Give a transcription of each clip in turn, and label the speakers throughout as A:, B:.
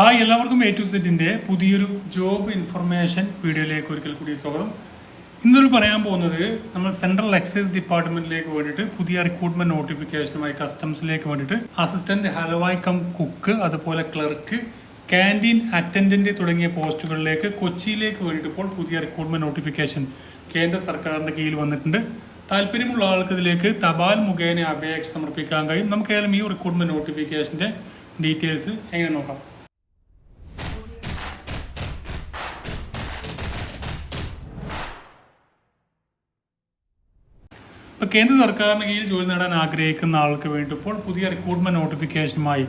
A: Hi എല്ലാവർക്കും A to സെറ്റിന്റെ പുതിയൊരു ജോബ് ഇൻഫർമേഷൻ വീഡിയോയിലേക്ക് ഒരിക്കൽ കൂടി സ്വാഗതം. ഇന്നൊരു പറയാൻ പോകുന്നത് നമ്മൾ സെൻട്രൽ എക്സൈസ് ഡിപ്പാർട്ട്മെന്റിലേക്ക് വേണ്ടിയിട്ട് പുതിയ റിക്രൂട്ട്മെന്റ് നോട്ടിഫിക്കേഷനുമായി കസ്റ്റംസിലേക്ക് വേണ്ടിയിട്ട് അസിസ്റ്റന്റ് ഹലവായ് കം കുക്ക് അതുപോലെ ക്ലർക്ക് ക്യാന്റീൻ അറ്റൻഡന്റ് തുടങ്ങിയ പോസ്റ്റുകളിലേക്ക് കൊച്ചിയിലേക്ക് വേണ്ടിയിട്ട് ഇപ്പോൾ പുതിയ റിക്രൂട്ട്മെന്റ് നോട്ടിഫിക്കേഷൻ കേന്ദ്ര സർക്കാരിന്റെ കീഴിൽ വന്നിട്ടുണ്ട്. താല്പര്യമുള്ള ആൾക്ക് ഇതിലേക്ക് തപാൽ മുഖേന അപേക്ഷ സമർപ്പിക്കാൻ കഴിയും. നമുക്ക് ഏതായാലും ഈ റിക്രൂട്ട്മെന്റ് നോട്ടിഫിക്കേഷന്റെ ഡീറ്റെയിൽസ് എങ്ങനെ നോക്കാം? ഇപ്പോൾ കേന്ദ്ര സർക്കാരിന് കീഴിൽ ജോലി നേടാൻ ആഗ്രഹിക്കുന്ന ആൾക്ക് വേണ്ടി ഇപ്പോൾ പുതിയ റിക്രൂട്ട്മെന്റ് നോട്ടിഫിക്കേഷനുമായി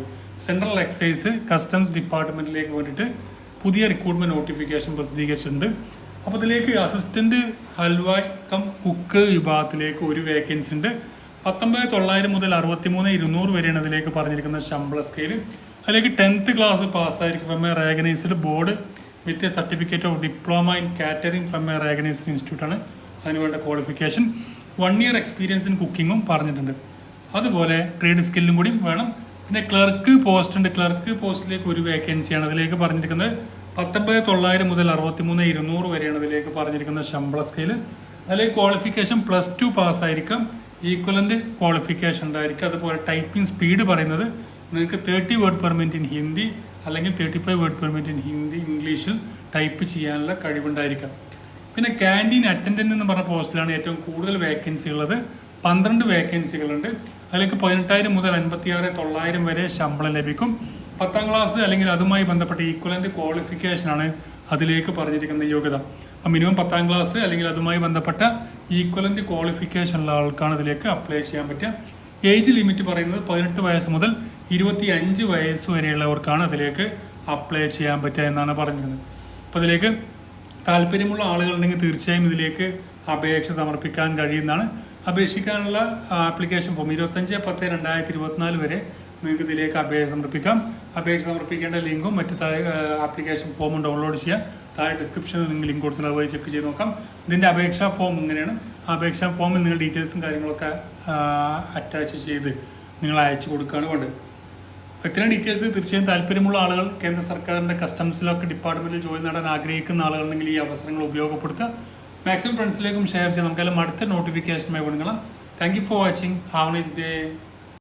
A: സെൻട്രൽ എക്സൈസ് കസ്റ്റംസ് ഡിപ്പാർട്ട്മെന്റിലേക്ക് വേണ്ടിയിട്ട് പുതിയ റിക്രൂട്ട്മെന്റ് നോട്ടിഫിക്കേഷൻ പ്രസിദ്ധീകരിച്ചിട്ടുണ്ട്. അപ്പോൾ ഇതിലേക്ക് അസിസ്റ്റന്റ് ഹൽവായ് കം കുക്ക് വിഭാഗത്തിലേക്ക് ഒരു വേക്കൻസി ഉണ്ട്. പത്തൊമ്പത് തൊള്ളായിരം മുതൽ അറുപത്തി മൂന്ന് ഇരുന്നൂറ് വരെയാണ് ഇതിലേക്ക് പറഞ്ഞിരിക്കുന്ന ശമ്പള സ്കെയിൽ അതിലേക്ക് tenth class പാസ്സായിരിക്കും from a recognised board with a certificate of diploma in catering from a recognised ഇൻസ്റ്റിറ്റ്യൂട്ടാണ് അതിനുവേണ്ട qualification one year experience in കുക്കിങ്ങും പറഞ്ഞിട്ടുണ്ട്. അതുപോലെ ട്രേഡ് സ്കില്ലും കൂടി വേണം. പിന്നെ ക്ലർക്ക് പോസ്റ്റ് ഉണ്ട്. ക്ലർക്ക് പോസ്റ്റിലേക്ക് ഒരു വേക്കൻസിയാണ് അതിലേക്ക് പറഞ്ഞിരിക്കുന്നത്. പത്തൊമ്പത് തൊള്ളായിരം മുതൽ അറുപത്തി മൂന്ന് ഇരുന്നൂറ് വരെയാണ് ഇതിലേക്ക് പറഞ്ഞിരിക്കുന്ന ശമ്പള സ്കെയിൽ അതിലേക്ക് ക്വാളിഫിക്കേഷൻ പ്ലസ് ടു പാസ്സായിരിക്കാം ഈക്വലന്റ് ക്വാളിഫിക്കേഷൻ ഉണ്ടായിരിക്കും. അതുപോലെ ടൈപ്പിംഗ് സ്പീഡ് പറയുന്നത് നിങ്ങൾക്ക് thirty word per minute in Hindi അല്ലെങ്കിൽ thirty five word per minute in Hindi ഇംഗ്ലീഷിൽ ടൈപ്പ് ചെയ്യാനുള്ള കഴിവുണ്ടായിരിക്കാം. പിന്നെ ക്യാന്റീൻ അറ്റൻഡന്റ് എന്ന് പറഞ്ഞ പോസ്റ്റിലാണ് ഏറ്റവും കൂടുതൽ വേക്കൻസി ഉള്ളത്. പന്ത്രണ്ട് വേക്കൻസികളുണ്ട് അതിലേക്ക് പതിനെട്ടായിരം മുതൽ അൻപത്തിയാറ് തൊള്ളായിരം വരെ ശമ്പളം ലഭിക്കും. പത്താം ക്ലാസ് അല്ലെങ്കിൽ അതുമായി ബന്ധപ്പെട്ട ഈക്വലന്റ് ക്വാളിഫിക്കേഷനാണ് അതിലേക്ക് പറഞ്ഞിരിക്കുന്ന യോഗ്യത. അപ്പം മിനിമം പത്താം ക്ലാസ് അല്ലെങ്കിൽ അതുമായി ബന്ധപ്പെട്ട ഈക്വലന്റ് ക്വാളിഫിക്കേഷൻ ഉള്ള ആൾക്കാണ് ഇതിലേക്ക് അപ്ലൈ ചെയ്യാൻ പറ്റുക. ഏജ് ലിമിറ്റ് പറയുന്നത് പതിനെട്ട് വയസ്സ് മുതൽ ഇരുപത്തി അഞ്ച് വയസ്സ് വരെയുള്ളവർക്കാണ് അതിലേക്ക് അപ്ലൈ ചെയ്യാൻ പറ്റുക എന്നാണ് പറഞ്ഞിരുന്നത് അപ്പോൾ ഇതിലേക്ക് താല്പര്യമുള്ള ആളുകളുണ്ടെങ്കിൽ തീർച്ചയായും ഇതിലേക്ക് അപേക്ഷ സമർപ്പിക്കാൻ കഴിയുന്നതാണ്. അപേക്ഷിക്കാനുള്ള ആപ്ലിക്കേഷൻ ഫോം ഇരുപത്തഞ്ച് പത്ത് രണ്ടായിരത്തി ഇരുപത്തിനാല് വരെ നിങ്ങൾക്ക് ഇതിലേക്ക് അപേക്ഷ സമർപ്പിക്കാം. അപേക്ഷ സമർപ്പിക്കേണ്ട ലിങ്കും മറ്റ് ആപ്ലിക്കേഷൻ ഫോമും ഡൗൺലോഡ് ചെയ്യാം. താഴെ ഡിസ്ക്രിപ്ഷനിൽ നിങ്ങൾ ലിങ്ക് കൊടുത്തിട്ട് അതുപോലെ ചെക്ക് ചെയ്ത് നോക്കാം. ഇതിന്റെ അപേക്ഷാ ഫോം ഇങ്ങനെയാണ് അപേക്ഷാ ഫോമിൽ നിങ്ങൾ ഡീറ്റെയിൽസും കാര്യങ്ങളൊക്കെ അറ്റാച്ച് ചെയ്ത് നിങ്ങൾ അയച്ചു കൊടുക്കുകയാണ് വേണ്ടത്. അപ്പോൾ ഡീറ്റെയിൽസ് തീർച്ചയായും താല്പര്യമുള്ള ആളുകൾ കേന്ദ്ര സർക്കാരിന്റെ കസ്റ്റംസിലൊക്കെ ഡിപ്പാർട്ട്മെന്റിൽ ജോലി നേടാൻ ആഗ്രഹിക്കുന്ന ആളുകളുണ്ടെങ്കിൽ ഈ അവസരങ്ങൾ ഉപയോഗപ്പെടുത്തുക. മാക്സിമം ഫ്രണ്ട്സിലേക്കും ഷെയർ ചെയ്യാം. നമുക്കെല്ലാം അടുത്ത നോട്ടിഫിക്കേഷനുമായി കൊടുക്കണം thank you for watching have nice day